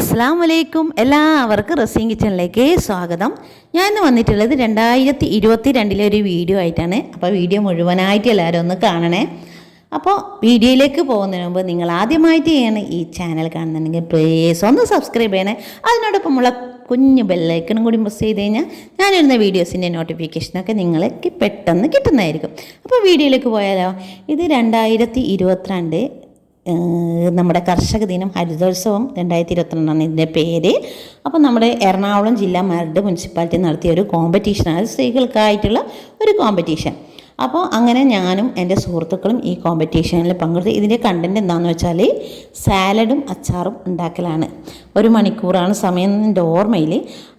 അസ്സാം വലൈക്കും എല്ലാവർക്കും റസീം കിച്ചണിലേക്ക് സ്വാഗതം. ഞാൻ വന്നിട്ടുള്ളത് രണ്ടായിരത്തി ഇരുപത്തി രണ്ടിലെ ഒരു വീഡിയോ ആയിട്ടാണ്. അപ്പോൾ വീഡിയോ മുഴുവനായിട്ട് എല്ലാവരും ഒന്ന് കാണണേ. അപ്പോൾ വീഡിയോയിലേക്ക് പോകുന്നതിന് മുമ്പ് നിങ്ങൾ ആദ്യമായിട്ട് ചെയ്യണം ഈ ചാനൽ കാണുന്നുണ്ടെങ്കിൽ പ്ലീസ് ഒന്ന് സബ്സ്ക്രൈബ് ചെയ്യണേ. അതിനോടൊപ്പമുള്ള കുഞ്ഞു ബെല്ലൈക്കണും കൂടി പ്രസ് ചെയ്ത് കഴിഞ്ഞാൽ ഞാനിടുന്ന വീഡിയോസിന്റെ നോട്ടിഫിക്കേഷനൊക്കെ നിങ്ങൾക്ക് പെട്ടെന്ന് കിട്ടുന്നതായിരിക്കും. അപ്പോൾ വീഡിയോയിലേക്ക് പോയാലോ? ഇത് രണ്ടായിരത്തി ഇരുപത്തിരണ്ട് നമ്മുടെ കർഷക ദിനം ഹരിതോത്സവം രണ്ടായിരത്തി ഇരുപത്തിരണ്ടാണ് ഇതിന്റെ പേര്. അപ്പോൾ നമ്മുടെ എറണാകുളം ജില്ലാ മരട് മുനിസിപ്പാലിറ്റി നടത്തിയ ഒരു കോമ്പറ്റീഷനാണ് സ്ത്രീകൾക്കായിട്ടുള്ള ഒരു കോമ്പറ്റീഷൻ അപ്പോൾ അങ്ങനെ ഞാനും എന്റെ സുഹൃത്തുക്കളും ഈ കോമ്പറ്റീഷനിൽ പങ്കെടുത്ത് ഇതിന്റെ കണ്ടന്റ് എന്താണെന്ന് വെച്ചാൽ സാലഡും അച്ചാറും ഉണ്ടാക്കലാണ്. ഒരു മണിക്കൂറാണ് സമയം എന്റെ ഓർമ്മയിൽ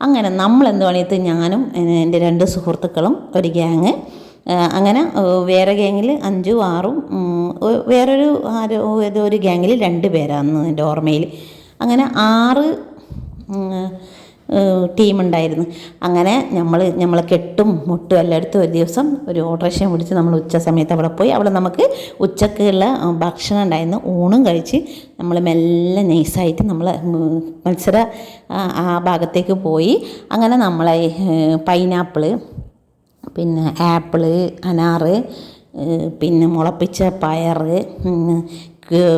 അങ്ങനെ നമ്മൾ എന്ത് പണിയത്ത് ഞാനും എന്റെ രണ്ട് സുഹൃത്തുക്കളും ഒരു ഗ്യാങ് അങ്ങനെ വേറെ ഗ്യാങ്ങിൽ അഞ്ചും ആറും വേറൊരു ആരോ ഏതോ ഒരു ഗ്യാങ്ങിൽ രണ്ട് പേരാന്ന് എന്റെ ഓർമ്മയിൽ അങ്ങനെ ആറ് ടീമുണ്ടായിരുന്നു അങ്ങനെ നമ്മൾ നമ്മൾ കെട്ടും മുട്ടും എല്ലായിടത്തും ഒരു ദിവസം ഒരു ഓട്ടോറിക്ഷ പിടിച്ച് നമ്മൾ ഉച്ച സമയത്ത് അവിടെ പോയി. അവിടെ നമുക്ക് ഉച്ചക്കുള്ള ഭക്ഷണം ഉണ്ടായിരുന്നു. ഊണും കഴിച്ച് നമ്മൾ മെല്ലെ നൈസായിട്ട് നമ്മൾ മത്സര ആ, ഭാഗത്തേക്ക് പോയി. അങ്ങനെ നമ്മളെ പൈനാപ്പിൾ പിന്നെ ആപ്പിൾ അനാറ് പിന്നെ മുളപ്പിച്ച പയർ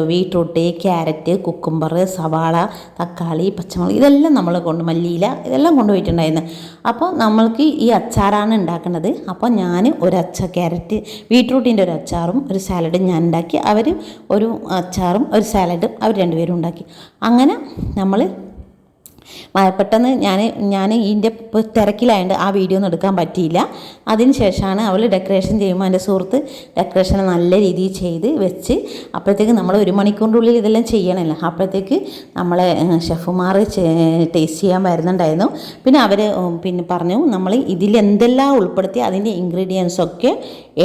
ബീട്രൂട്ട് ക്യാരറ്റ് കുക്കുംബർ സവാള തക്കാളി പച്ചമുളക് ഇതെല്ലാം നമ്മൾ കൊണ്ട് മല്ലിയില ഇതെല്ലാം കൊണ്ടുപോയിട്ടുണ്ടായിരുന്നു അപ്പോൾ നമ്മൾക്ക് ഈ അച്ചാറാണ് ഉണ്ടാക്കുന്നത്. അപ്പോൾ ഞാൻ ഒരു ക്യാരറ്റ് ബീട്രൂട്ടിന്റെ ഒരു അച്ചാറും ഒരു സാലഡും ഞാൻ ഉണ്ടാക്കി. അവർ ഒരു അച്ചാറും ഒരു സാലഡും അവർ രണ്ടുപേരും ഉണ്ടാക്കി. അങ്ങനെ നമ്മൾ പെട്ടെന്ന് ഞാൻ ഞാൻ ഇതിന്റെ തിരക്കിലായതുകൊണ്ട് ആ വീഡിയോ ഒന്നും എടുക്കാൻ പറ്റിയില്ല. അതിന് ശേഷമാണ് അവൾ ഡെക്കറേഷൻ ചെയ്യുമ്പോൾ എന്റെ സുഹൃത്ത് ഡെക്കറേഷൻ നല്ല രീതിയിൽ ചെയ്ത് വെച്ച് അപ്പോഴത്തേക്ക് നമ്മൾ ഒരു മണിക്കൂറിനുള്ളിൽ ഇതെല്ലാം ചെയ്യണമല്ലോ അപ്പോഴത്തേക്ക് നമ്മളെ ഷെഫുമാർ ടേസ്റ്റ് ചെയ്യാൻ വരുന്നുണ്ടായിരുന്നു. പിന്നെ അവർ പിന്നെ പറഞ്ഞു നമ്മൾ ഇതിൽ എന്തെല്ലാം ഉൾപ്പെടുത്തി അതിന്റെ ഇൻഗ്രീഡിയൻസ് ഒക്കെ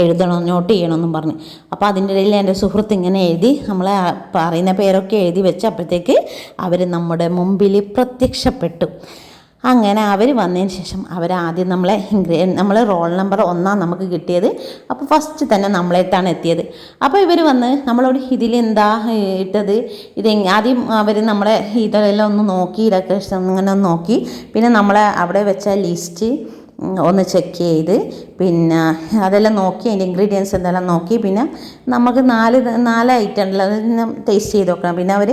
എഴുതണം നോട്ട് ചെയ്യണമെന്നും പറഞ്ഞു. അപ്പോൾ അതിന്റെ ഇടയിൽ എന്റെ സുഹൃത്ത് ഇങ്ങനെ എഴുതി നമ്മളെ പറയുന്ന പേരൊക്കെ എഴുതി വെച്ച് അപ്പോഴത്തേക്ക് അവർ നമ്മുടെ മുമ്പിൽ പ്രത്യക്ഷപ്പെട്ടു അങ്ങനെ അവർ വന്നതിന് ശേഷം അവരാദ്യം നമ്മളെ നമ്മൾ റോൾ നമ്പർ ഒന്നാണ് നമുക്ക് കിട്ടിയത്. അപ്പോൾ ഫസ്റ്റ് തന്നെ നമ്മളെത്താണ് എത്തിയത്. അപ്പോൾ ഇവർ വന്ന് നമ്മളോട് ഏഹ്, ഇട്ടത്? ഇത് ആദ്യം അവർ നമ്മളെ ഇതെല്ലാം ഒന്ന് നോക്കി ഇതൊക്കെ അങ്ങനെ ഒന്ന് നോക്കി. പിന്നെ നമ്മളെ അവിടെ വെച്ച ലിസ്റ്റ് ഒന്ന് ചെക്ക് ചെയ്ത് പിന്നെ അതെല്ലാം നോക്കി അതിന്റെ ഇൻഗ്രീഡിയൻസ് എന്തെല്ലാം നോക്കി പിന്നെ നമുക്ക് നാല് നാല് ഐറ്റം അതെല്ലാം ടേസ്റ്റ് ചെയ്ത് നോക്കണം. പിന്നെ അവർ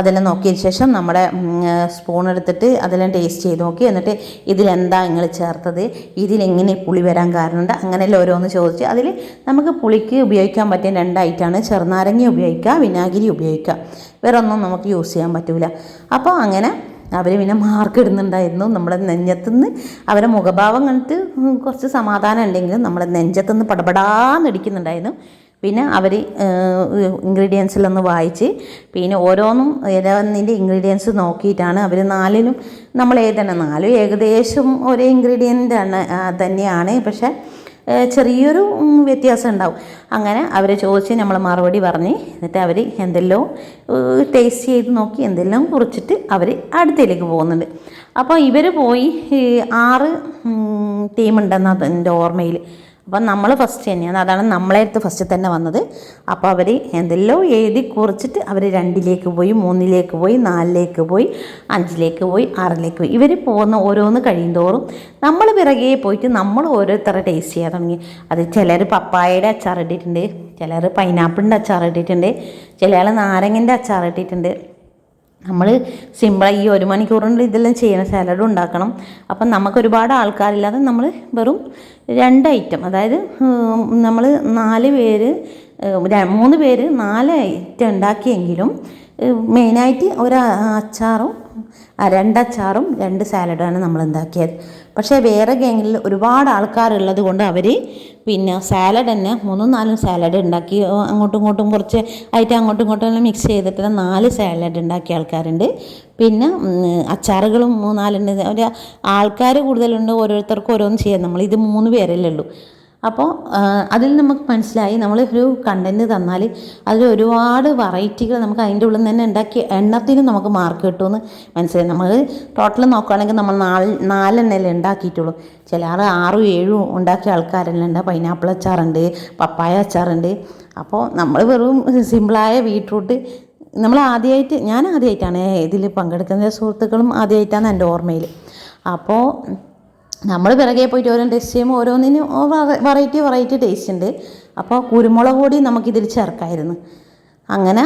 അതെല്ലാം നോക്കിയതിന് ശേഷം നമ്മുടെ സ്പൂൺ എടുത്തിട്ട് അതെല്ലാം ടേസ്റ്റ് ചെയ്ത് നോക്കി. എന്നിട്ട് ഇതിലെന്താ നിങ്ങൾ ചേർത്തത്? ഇതിലെങ്ങനെ പുളി വരാൻ കാരണമുണ്ട് അങ്ങനെയെല്ലാം ഓരോന്ന് ചോദിച്ച് അതിൽ നമുക്ക് പുളിക്ക് ഉപയോഗിക്കാൻ പറ്റിയ രണ്ട് ഐറ്റമാണ് ചെറുനാരങ്ങ ഉപയോഗിക്കുക വിനാഗിരി ഉപയോഗിക്കുക വേറെ ഒന്നും നമുക്ക് യൂസ് ചെയ്യാൻ പറ്റില്ല അപ്പോൾ അങ്ങനെ അവർ പിന്നെ മാർക്ക് ഇടുന്നുണ്ടായിരുന്നു. നമ്മുടെ നെഞ്ചത്തുനിന്ന് അവരെ മുഖഭാവം കണ്ടിട്ട് കുറച്ച് സമാധാനം ഉണ്ടെങ്കിലും നമ്മുടെ നെഞ്ചത്തുനിന്ന് പടപടാന്ന് ഇടിക്കുന്നുണ്ടായിരുന്നു. പിന്നെ അവർ ഇൻഗ്രീഡിയൻസിലൊന്ന് വായിച്ച് പിന്നെ ഓരോന്നും ഏതാന്നിന്റെ ഇൻഗ്രീഡിയൻസ് നോക്കിയിട്ടാണ് അവർ നാലിനും നമ്മൾ ഏതാണ് നാലും ഏകദേശം ഒരേ ഇൻഗ്രീഡിയന്റ് ആണ് തന്നെയാണ്. പക്ഷേ ചെറിയൊരു വ്യത്യാസം ഉണ്ടാവും. അങ്ങനെ അവരെ ചോദിച്ച് നമ്മൾ മറുപടി പറഞ്ഞ് എന്നിട്ട് അവർ എന്തെല്ലോ ടേസ്റ്റ് ചെയ്ത് നോക്കി എന്തെല്ലാം കുറിച്ചിട്ട് അവർ അടുത്തേക്ക് പോകുന്നുണ്ട്. അപ്പോൾ ഇവർ പോയി ആറ് ടീമുണ്ടെന്നാണ് എന്റെ ഓർമ്മയിൽ അപ്പം നമ്മൾ ഫസ്റ്റ് തന്നെയാണ്. അതാണ് നമ്മളെ അടുത്ത് ഫസ്റ്റ് തന്നെ വന്നത്. അപ്പോൾ അവർ എന്തെല്ലോ എഴുതി കുറിച്ചിട്ട് അവർ രണ്ടിലേക്ക് പോയി മൂന്നിലേക്ക് പോയി നാലിലേക്ക് പോയി അഞ്ചിലേക്ക് പോയി ആറിലേക്ക് പോയി. ഇവർ പോകുന്ന ഓരോന്ന് കഴിയുന്തോറും നമ്മൾ പിറകെ പോയിട്ട് നമ്മൾ ഓരോരുത്തരെ ടേസ്റ്റ് ചെയ്യാൻ തുടങ്ങി. അത് ചിലർ പപ്പായയുടെ അച്ചാർ ഇട്ടിട്ടുണ്ട് ചിലർ പൈനാപ്പിളിന്റെ അച്ചാർ ഇട്ടിട്ടുണ്ട് ചിലയാൾ നാരങ്ങന്റെ അച്ചാർ ഇട്ടിട്ടുണ്ട്. നമ്മൾ സിമ്പിളായി ഈ ഒരു മണിക്കൂറിനുള്ളിൽ ഇതെല്ലാം ചെയ്യണം സാലഡ് ഉണ്ടാക്കണം. അപ്പം നമുക്ക് ഒരുപാട് ആൾക്കാരില്ലാതെ നമ്മൾ വെറും രണ്ട് ഐറ്റം അതായത് നമ്മൾ നാല് പേര് മൂന്ന് പേര് നാല് ഐറ്റം ഉണ്ടാക്കിയെങ്കിലും മെയിനായിട്ട് ഒരു അച്ചാറും ആ, രണ്ടച്ചാറും രണ്ട് സാലഡാണ് നമ്മൾ ഉണ്ടാക്കിയത് പക്ഷേ വേറെ ഗാങ്ങിൽ ഒരുപാട് ആൾക്കാരുള്ളത് കൊണ്ട് അവർ പിന്നെ സാലഡ് തന്നെ മൂന്നും നാലും സാലഡ് ഉണ്ടാക്കി. അങ്ങോട്ടും ഇങ്ങോട്ടും കുറച്ച് ഐറ്റം അങ്ങോട്ടും ഇങ്ങോട്ടും മിക്സ് ചെയ്തിട്ട് നാല് സാലഡ് ഉണ്ടാക്കിയ ആൾക്കാരുണ്ട്. പിന്നെ അച്ചാറുകളും മൂന്നാലുണ്ട്. ഒരു ആൾക്കാർ കൂടുതലുണ്ട് ഓരോരുത്തർക്കും ഓരോന്നും ചെയ്യാം. നമ്മൾ ഇത് മൂന്ന് പേരല്ലേ ഉള്ളൂ. അപ്പോൾ അതിൽ നമുക്ക് മനസ്സിലായി നമ്മൾ ഒരു കണ്ടന്റ് തന്നാൽ അതിൽ ഒരുപാട് വെറൈറ്റികൾ നമുക്ക് അതിന്റെ ഉള്ളിൽ തന്നെ ഉണ്ടാക്കി എണ്ണത്തിനും നമുക്ക് മാർക്ക് കിട്ടുമെന്ന് മനസ്സിലായി. നമ്മൾ ടോട്ടൽ നോക്കുകയാണെങ്കിൽ നമ്മൾ നാല് നാലെണ്ണല്ലേ ഉണ്ടാക്കിയിട്ടുള്ളൂ. ചില ആൾ ആറും ഏഴും ഉണ്ടാക്കിയ ആൾക്കാരെല്ലാം ഉണ്ട്. പൈനാപ്പിൾ അച്ചാറുണ്ട് പപ്പായ അച്ചാറുണ്ട്. അപ്പോൾ നമ്മൾ വെറും സിമ്പിളായ ബീട്രൂട്ട് നമ്മൾ ആദ്യമായിട്ട് ഞാൻ ആദ്യമായിട്ടാണ് ഇതിൽ പങ്കെടുക്കുന്ന സുഹൃത്തുക്കളും ആദ്യമായിട്ടാണ് എന്റെ ഓർമ്മയിൽ അപ്പോൾ നമ്മൾ പിറകെ പോയിട്ട് ഓരോ ടേസ്റ്റ് ചെയ്യുമ്പോൾ ഓരോന്നിനും വെറൈറ്റി വെറൈറ്റി ടേസ്റ്റ് ഉണ്ട്. അപ്പോൾ കുരുമുളക് പൊടി നമുക്കിതിൽ ചേർക്കായിരുന്നു. അങ്ങനെ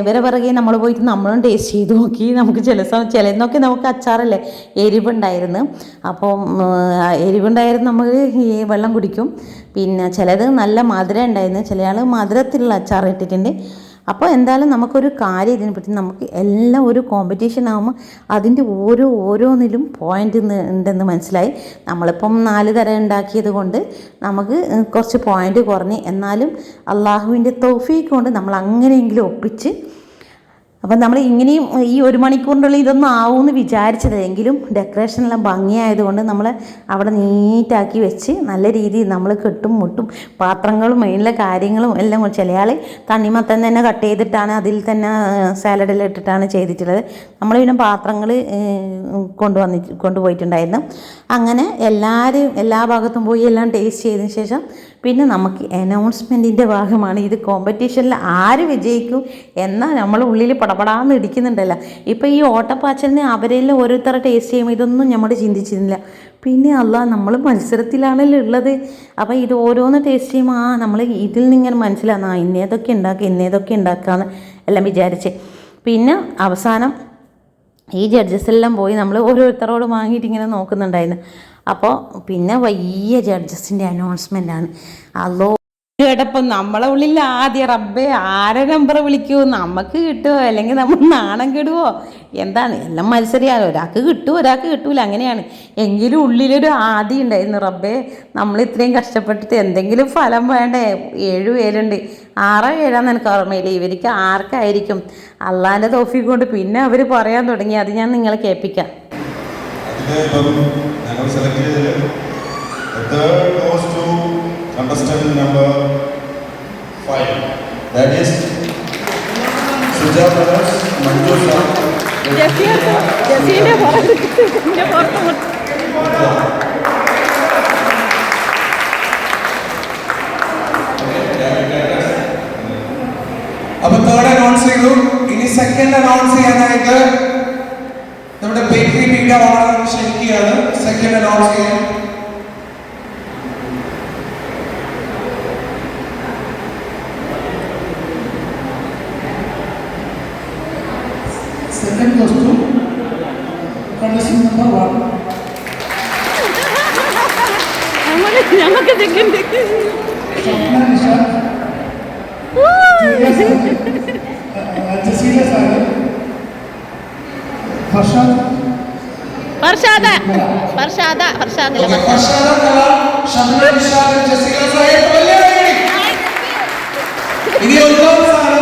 ഇവരെ പിറകെ നമ്മൾ പോയിട്ട് നമ്മളും ടേസ്റ്റ് ചെയ്ത് നോക്കി. നമുക്ക് ചില സമയം ചിലന്നൊക്കെ നമുക്ക് അച്ചാറല്ലേ എരിവുണ്ടായിരുന്നു. അപ്പോൾ എരിവുണ്ടായിരുന്നു നമ്മൾ ഈ വെള്ളം കുടിക്കും. പിന്നെ ചിലത് നല്ല മധുരം ഉണ്ടായിരുന്നു. ചില ആൾ മധുരത്തിലുള്ള അച്ചാർ ഇട്ടിട്ടുണ്ട്. അപ്പോൾ എന്തായാലും നമുക്കൊരു കാര്യം ഇതിനെ പറ്റി നമുക്ക് എല്ലാം ഒരു കോമ്പറ്റീഷൻ ആകുമ്പോൾ അതിന്റെ ഓരോ ഓരോന്നിലും പോയിന്റ് ഉണ്ടെന്ന് മനസ്സിലായി. നമ്മളിപ്പം നാല് തരം ഉണ്ടാക്കിയത് കൊണ്ട് നമുക്ക് കുറച്ച് പോയിന്റ് കുറഞ്ഞ് എന്നാലും അള്ളാഹുവിന്റെ തൗഫീക്ക് കൊണ്ട് നമ്മൾ അങ്ങനെയെങ്കിലും ഒപ്പിച്ച് അപ്പം നമ്മൾ ഇങ്ങനെയും ഈ ഒരു മണിക്കൂറിനുള്ളിൽ ഇതൊന്നും ആവുമെന്ന് വിചാരിച്ചത്. എങ്കിലും ഡെക്കറേഷനെല്ലാം ഭംഗിയായതുകൊണ്ട് നമ്മൾ അവിടെ നീറ്റാക്കി വെച്ച് നല്ല രീതിയിൽ നമ്മൾ കെട്ടും മുട്ടും പാത്രങ്ങളും മെയിനിലെ കാര്യങ്ങളും എല്ലാം കൊണ്ട് ചില ആൾ തണ്ണിമത്തൻ തന്നെ കട്ട് ചെയ്തിട്ടാണ് അതിൽ തന്നെ സാലഡിൽ ഇട്ടിട്ടാണ് ചെയ്തിട്ടുള്ളത്. നമ്മൾ പിന്നെ പാത്രങ്ങൾ കൊണ്ടുവന്നി കൊണ്ടുപോയിട്ടുണ്ടായിരുന്നു അങ്ങനെ എല്ലാവരും എല്ലാ ഭാഗത്തും പോയി എല്ലാം ടേസ്റ്റ് ചെയ്തതിന് ശേഷം പിന്നെ നമുക്ക് അനൗൺസ്മെന്റിന്റെ ഭാഗമാണ് ഇത് കോമ്പറ്റീഷനിൽ ആര് വിജയിക്കും എന്നാൽ നമ്മൾ ഉള്ളിൽ പടപടാന്ന് ഇടിക്കുന്നുണ്ടല്ലോ. ഇപ്പോൾ ഈ ഓട്ടപ്പാച്ചലിന് അവരെല്ലാം ഓരോരുത്തരെ ടേസ്റ്റ് ചെയ്യുമ്പോൾ ഇതൊന്നും നമ്മൾ ചിന്തിച്ചിരുന്നില്ല. പിന്നെ അല്ല നമ്മൾ മത്സരത്തിലാണല്ലോ ഉള്ളത്. അപ്പോൾ ഇത് ഓരോന്ന് ടേസ്റ്റ് ചെയ്യുമ്പോൾ ആ നമ്മൾ ഇതിൽ നിന്ന് ഇങ്ങനെ മനസ്സിലാകുന്ന ആ ഇന്നേതൊക്കെ ഉണ്ടാക്കുക ഇന്നേതൊക്കെ ഉണ്ടാക്കുക എല്ലാം വിചാരിച്ച്. പിന്നെ അവസാനം ഈ ജഡ്ജസ് എല്ലാം പോയി നമ്മൾ ഓരോരുത്തരോട് വാങ്ങിയിട്ട് ഇങ്ങനെ നോക്കുന്നുണ്ടായിരുന്നു. അപ്പോൾ പിന്നെ വലിയ ജഡ്ജസിന്റെ അനൗൺസ്മെന്റ് ആണ്. അല്ലോ കേട്ടപ്പോൾ നമ്മളെ ഉള്ളിൽ ആദ്യം റബ്ബേ ആരെ നമ്പർ വിളിക്കുമോ നമുക്ക് കിട്ടുമോ അല്ലെങ്കിൽ നമ്മൾ നാണം കിടുവോ? എന്താണ്? എല്ലാം മത്സരിയാലോ? ഒരാൾക്ക് കിട്ടും ഒരാൾക്ക് കിട്ടൂല. അങ്ങനെയാണ്. എങ്കിലും ഉള്ളിലൊരു ആദ്യം ഉണ്ടായിരുന്നു. റബ്ബേ നമ്മൾ ഇത്രയും കഷ്ടപ്പെട്ടിട്ട് എന്തെങ്കിലും ഫലം വേണ്ടേ? ഏഴ് പേരുണ്ട്. ആറോ ഏഴാന്ന് എനിക്ക് ഓർമ്മയില്ല. ഇവർക്ക് ആർക്കായിരിക്കും? അള്ളാന്റെ തോഫി കൊണ്ട് പിന്നെ അവർ പറയാൻ തുടങ്ങി. അത് ഞാൻ നിങ്ങളെ കേൾപ്പിക്കാം. Select ചെയ്തതിൽ third goes to contestant number five that is Suja brothers Manju Shah അപ്പൊ തേർഡ് അനൗൺസ് ചെയ്തു ഇനി സെക്കൻഡ് അനൗൺസ് ചെയ്യാനായിട്ട് നമ്മുടെ ബേക്കറി മീഡിയ ഓണർ ക്ഷണിക്കുകയാണ് സെക്കൻഡ് അനൗൺസ് ചെയ്യാൻ Harshad. വർഷാദ വർഷാദ വർഷാദ ഓക്കേ, ഫർഷാദ സാഹിബ് വലിയ ഇനി ഒന്നാം സ്ഥാനം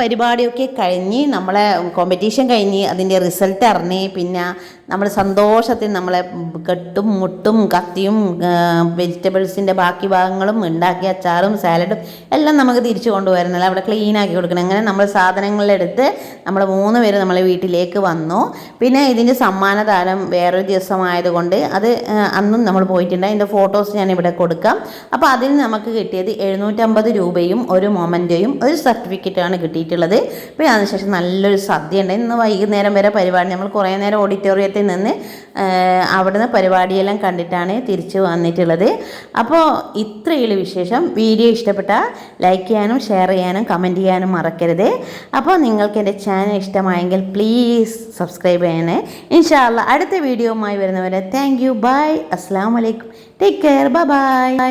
പരിപാടിയൊക്കെ കഴിഞ്ഞ് നമ്മളെ കോമ്പറ്റീഷൻ കഴിഞ്ഞ് അതിന്റെ റിസൾട്ട് അറിഞ്ഞ് പിന്നെ നമ്മൾ സന്തോഷത്തിൽ നമ്മളെ കെട്ടും മുട്ടും കത്തിയും വെജിറ്റബിൾസിന്റെ ബാക്കി ഭാഗങ്ങളും ഉണ്ടാക്കി അച്ചാറും സാലഡും എല്ലാം നമുക്ക് തിരിച്ചു കൊണ്ടുവരുന്നില്ല അവിടെ ക്ലീൻ ആക്കി കൊടുക്കണം. അങ്ങനെ നമ്മൾ സാധനങ്ങളെടുത്ത് നമ്മൾ മൂന്ന് പേര് നമ്മളെ വീട്ടിലേക്ക് വന്നു. പിന്നെ ഇതിന്റെ സമ്മാനദാനം വേറൊരു ദിവസമായതുകൊണ്ട് അത് അന്നും നമ്മൾ പോയിട്ടുണ്ട്. അതിന്റെ ഫോട്ടോസ് ഞാൻ ഇവിടെ കൊടുക്കാം. അപ്പോൾ അതിന് നമുക്ക് കിട്ടിയത് എഴുന്നൂറ്റമ്പത് രൂപയും ഒരു മൊമന്റോയും ഒരു സർട്ടിഫിക്കറ്റാണ് കിട്ടിയിട്ടുള്ളത്. പിന്നെ അതിനുശേഷം നല്ലൊരു സദ്യ ഉണ്ട് ഇന്ന് വൈകുന്നേരം വരെ പരിപാടി. നമ്മൾ കുറേ നേരം ഓഡിറ്റോറിയത്തിൽ നിന്ന് അവിടുന്ന് പരിപാടിയെല്ലാം കണ്ടിട്ടാണ് തിരിച്ചു വന്നിട്ടുള്ളത്. അപ്പോൾ ഇത്രയുള്ള വിശേഷം. വീഡിയോ ഇഷ്ടപ്പെട്ട ലൈക്ക് ചെയ്യാനും ഷെയർ ചെയ്യാനും കമന്റ് ചെയ്യാനും മറക്കരുത്. അപ്പോൾ നിങ്ങൾക്ക് എന്റെ ചാനൽ ഇഷ്ടമായെങ്കിൽ പ്ലീസ് സബ്സ്ക്രൈബ് ചെയ്യണേ. ഇൻഷാല്ല അടുത്ത വീഡിയോവുമായി വരുന്നവരെ താങ്ക് യു. ബൈ. അസ്സാം വലൈക്കും ടേക്ക് കെയർ. Bye bye.